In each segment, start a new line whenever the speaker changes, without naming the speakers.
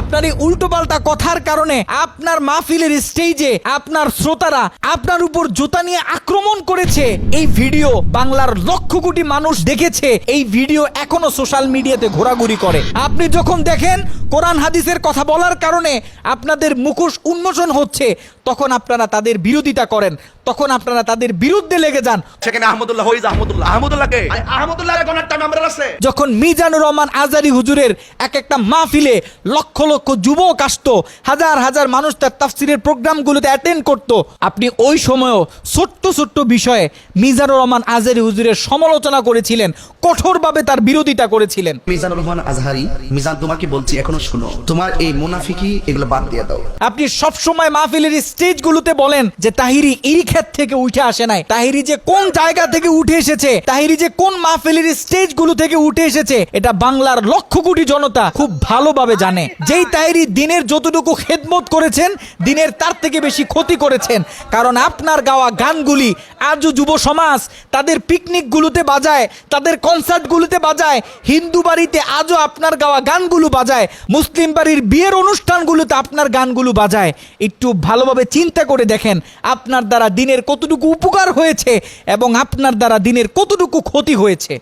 আপনার এই উল্টোপাল্টা কথার কারণে আপনার মাহফিলের স্টেজে আপনার শ্রোতারা আপনার উপর জুতা নিয়ে আক্রমণ করেছে। এই ভিডিও বাংলার লক্ষ কোটি মানুষ দেখেছে। এই ভিডিও এখনও সোশ্যাল মিডিয়াতে ঘোরাঘুরি করে। আপনি যখন দেখেন কোরআন হাদিসের কথা বলার কারণে আপনাদের মুখোশ উন্মোচন হচ্ছে, তখন আপনারা তাদের বিরোধিতা করেন। তখন আপনারা তাদের বিরুদ্ধে লেগে যান।
সেখানে আহমদুল্লাহ হইজ আহমদুল্লাহ। আহমদুল্লাহকে? আহমদুল্লাহ কোন একটা নাম্বার আছে?
যখন মিজানুর রহমান আজারি হুজুরের এক একটা মাহফিলে লক্ষ লক্ষ যুবক আসতো হাজার হাজার মানুষ তার তাফসিরের প্রোগ্রামগুলোতে অ্যাটেন্ড করত আপনি ওই সময়ও ছোট্ট ছোট্ট বিষয়ে মিজানুর রহমান আজারি হুজুরের সমালোচনা করেছিলেন। কঠোরভাবে তার বিরোধিতা করেছিলেন।
মিজানুর রহমান আজহারি মিজান তোমাকে বলছি এখনও শুনো তোমার এই মুনাফিকি এগুলো বাদ দিয়ে দাও।
আপনি সবসময় মাহফিলের স্টেজগুলোতে বলেন যে তাহিরি এই ক্ষেত থেকে উঠে আসে নাই। তাহিরি যে কোন জায়গা থেকে উঠে এসেছে তাহিরি যে কোন মাহফিলের স্টেজগুলো থেকে উঠে এসেছে এটা বাংলার লক্ষ কোটি জনতা খুব ভালোভাবে জানে। যেই তাহিরি দিনের যতটুকু খেদমত করেছেন দিনের তার থেকে বেশি ক্ষতি করেছেন। কারণ আপনার গাওয়া গানগুলি আজও যুব সমাজ তাদের পিকনিকগুলোতে বাজায় তাদের কনসার্টগুলোতে বাজায়, হিন্দু বাড়িতে আজও আপনার গাওয়া গানগুলো বাজায়, মুসলিম বাড়ির বিয়ের অনুষ্ঠানগুলোতে আপনার গানগুলো বাজায়। একটু ভালোভাবে চিন্তা করে দেখেন, আপনার দ্বারা দিনের কতটুকু উপকার হয়েছে এবং আপনার দ্বারা দিনের কতটুকু ক্ষতি হয়েছে।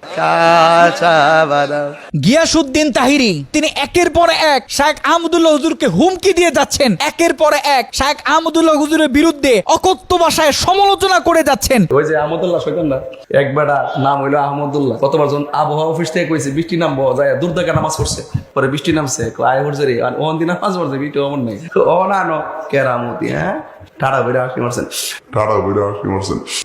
গিয়াসুদ্দিন তাহিরি, তিনি একের পর এক শায়েখ আহমদুল্লাহ হুজুরকে হুমকি দিয়ে যাচ্ছেন। একের পর এক শায়েখ আহমদুল্লাহ হুজুরের বিরুদ্ধে অকথ্য ভাষায় সমালোচনা করে যাচ্ছেন।
ওই যে আহমদুল্লাহ শৈতান না? এক নাম হইল আহমদুল্লাহ। কতবার জন আবহাওয়া অফিস থেকে কইছে বৃষ্টি নামবো যায় দূর থেকে নামাজ পড়ছে। পরে বৃষ্টি নামছে আয় হরছে রে আর ওহন দিন নামাজ পড়ছে বৃষ্টি অমন নেই। ও না নো কেরামতি হ্যাঁ?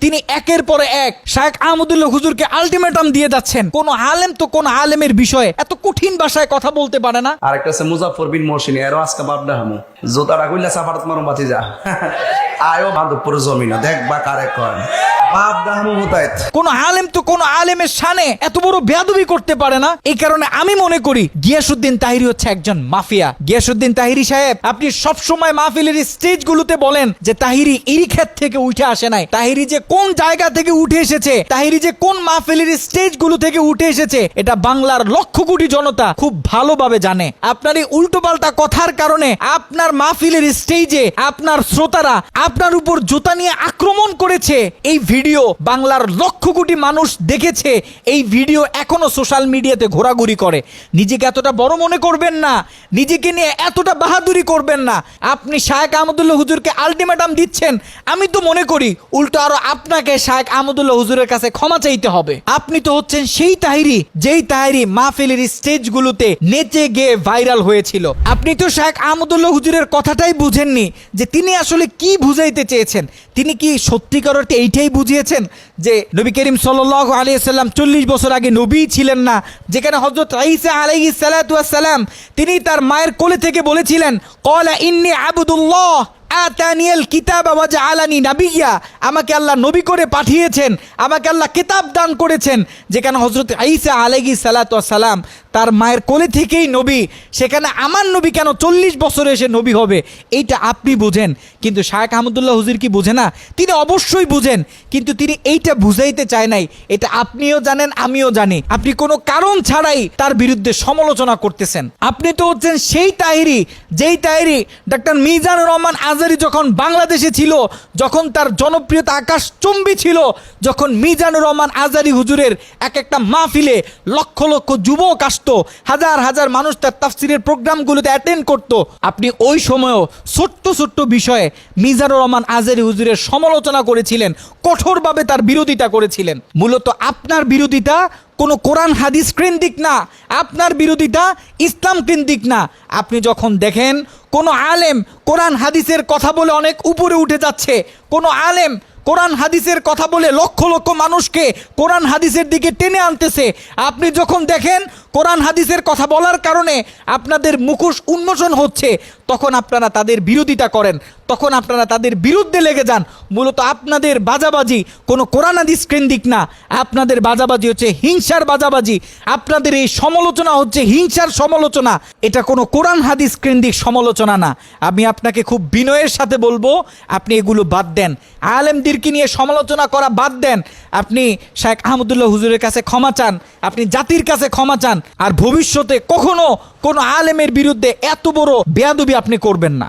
তিনি একের পরে এক শায়েখ আহমদুল্লাহ হুজুরকে আলটিমেটাম দিয়ে যাচ্ছেন। কোন আলেম তো কোন আলেমের বিষয়ে এত কঠিন ভাষায় কথা বলতে পারে না।
আর একটা আছে মুজাফর বিন মহসিনী এরও আজকে বাপডা হামু। জোতাটা কইলা সাফারত মারুম বাতি যা। আয়ো মাধবপুর জমিনা দেখবা কারে কয়।
কোন আলেম তো কোন আলেমের শানে এত বড় বেয়াদবি করতে পারে না? এই কারণে আমি মনে করি গিয়াসুদ্দিন তাহিরি হচ্ছে একজন মাফিয়া। গিয়াসুদ্দিন তাহিরি সাহেব, আপনি মাহফিলের স্টেজগুলোতে বলেন যে তাহিরি থেকে উঠে আসে নাই। তাহিরি যে কোন জায়গা থেকে উঠে এসেছে, তাহিরি যে কোন মাহফিলের স্টেজগুলো থেকে উঠে এসেছে, এটা বাংলার লক্ষ কোটি জনতা খুব ভালোভাবে জানে। আপনার এই উল্টোপাল্টা কথার কারণে আপনার মাহফিলের স্টেজে আপনার শ্রোতারা আপনার উপর জুতা নিয়ে আক্রমণ করেছে। এই বাংলার লক্ষ কোটি মানুষ দেখেছে। এই ভিডিও এখনও সোশ্যাল মিডিয়াতে ঘোরাঘুরি করে। নিজেকে এতটা বড় মনে করবেন না। নিজেকে নিয়ে এতটা বাহাদুরি করবেন না। আপনি শায়েক আহমদুল্লাহ হুজুরকে আলটিমেটাম দিচ্ছেন। আমি তো মনে করি, উল্টো আরও আপনাকে শায়েক আহমদুল্লাহ হুজুরের কাছে ক্ষমা চাইতে হবে। আপনি তো হচ্ছেন সেই তাহিরি, যেই তাহিরি মাহফিলের স্টেজগুলোতে নেচে গিয়ে ভাইরাল হয়েছিল। আপনি তো শায়েক আহমদুল্লাহ হুজুরের কথাটাই বুঝেননি যে তিনি আসলে কি বুঝাইতে চেয়েছেন। তিনি কি সত্যিকার অর্থে এইটাই বুঝিয়েছেন যে নবী করিম সাল্লাহ আলিয়াল্লাম চল্লিশ বছর আগে নবী ছিলেন না, যেখানে হজরত রাইসা আলাইহি সালাম, তিনি তার মায়ের কোলে থেকে বলেছিলেন, কলা ইন্নি আবুদুল্লাহ। আতানিয়াল কিতাব ওয়াজা আলানি নাবিয়া আমাকে আল্লাহ নবী করে পাঠিয়েছেন, আমাকে আল্লাহ কিতাব দান করেছেন, যেখানে হজরত আইসা আলাইহি সালাম তার মায়ের কোলে থেকেই নবী, সেখানে আমার নবী কেন চল্লিশ বছরে এসে নবী হবে, এইটা আপনি বুঝেন। কিন্তু শায়েখ আহমদুল্লাহ হুজির কি বুঝে না? তিনি অবশ্যই বুঝেন, কিন্তু তিনি এইটা বুঝাইতে চায় নাই। এটা আপনিও জানেন, আমিও জানি। আপনি কোনো কারণ ছাড়াই তার বিরুদ্ধে সমালোচনা করতেছেন। আপনি তো হচ্ছেন সেই তাহিরি, যেই তাহিরি ডক্টর মিজানুর রহমান আজারি যখন বাংলাদেশে ছিল, যখন তার জনপ্রিয়তা আকাশ চম্বি ছিল, যখন মিজানুর রহমান আজারি হুজুরের এক একটা মাহফিলে লক্ষ লক্ষ যুবক আসতো, হাজার হাজার মানুষ তার তাফসিরের প্রোগ্রামগুলোতে অ্যাটেন্ড করত। আপনি ওই সময়ও ছোট্ট ছোট্ট বিষয়ে মিজানুর রহমান আজারি হুজুরের সমালোচনা করেছিলেন, কঠোরভাবে তার বিরোধিতা করেছিলেন। মূলত আপনার বিরোধিতা কোনো কোরআন, হাদিস কেন্দ্রিক না, আপনার বিরোধিতা ইসলাম কেন্দ্রিক না। আপনি যখন দেখেন কোনো আলেম কোরআন হাদিসের কথা বলে অনেক উপরে উঠে যাচ্ছে। কোনো আলেম কোরআন হাদিসের কথা বলে লক্ষ লক্ষ মানুষকে কোরআন হাদিসের দিকে টেনে আনতেছে। আপনি যখন দেখেন কোরআন হাদিসের কথা বলার কারণে আপনাদের মুখোশ উন্মোচন হচ্ছে, তখন আপনারা তাদের বিরোধিতা করেন, তখন আপনারা তাদের বিরুদ্ধে লেগে যান। মূলত আপনাদের বাজাবাজি কোনো কোরআন হাদিস কেন্দ্রিক না, আপনাদের বাজাবাজি হচ্ছে হিংসার বাজাবাজি, আপনাদের এই সমালোচনা হচ্ছে হিংসার সমালোচনা। এটা কোনো কোরআন হাদিস কেন্দ্রিক সমালোচনা না। আমি আপনাকে খুব বিনয়ের সাথে বলব, আপনি এগুলো বাদ দেন। আলেমদের আলেমদেরকে নিয়ে সমালোচনা করা বাদ দেন। আপনি শেখ আহমদুল্লাহ হুজুরের কাছে ক্ষমা চান, আপনি জাতির কাছে ক্ষমা চান, আর ভবিষ্যতে কখনো কোনো আলেমের বিরুদ্ধে এত বড় বেয়াদবি আপনি করবেন না।